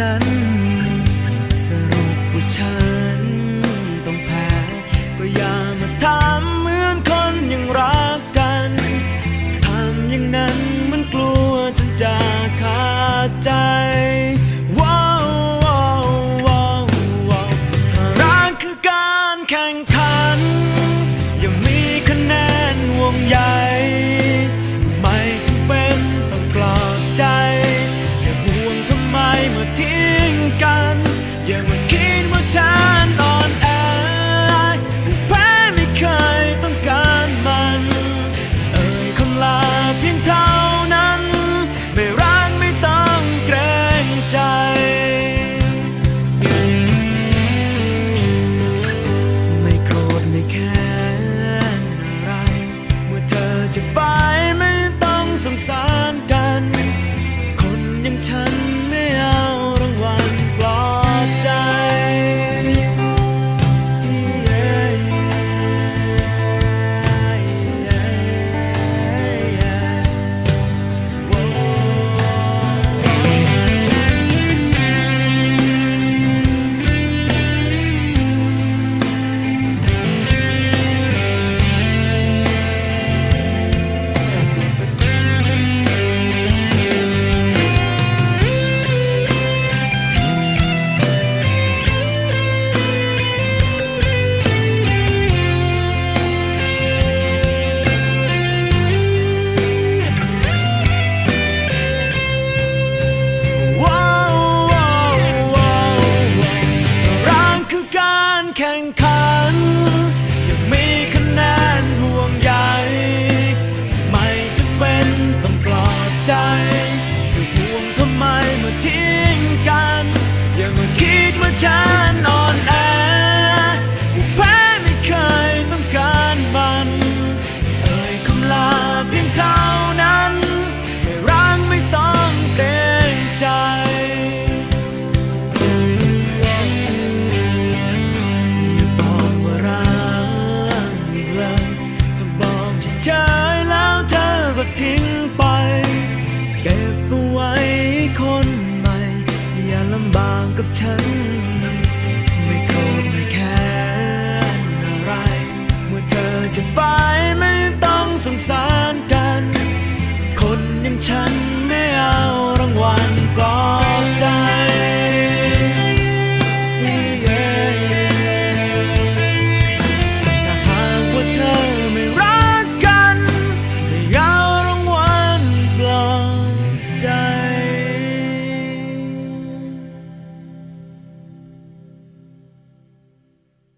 นั้น สรุปว่าเธอ can. ับฉัน ไม่โกรธไม่แค้นอะไร เมื่อเธอจะไปไม่ต้องสงสารกัน คนอย่างฉัน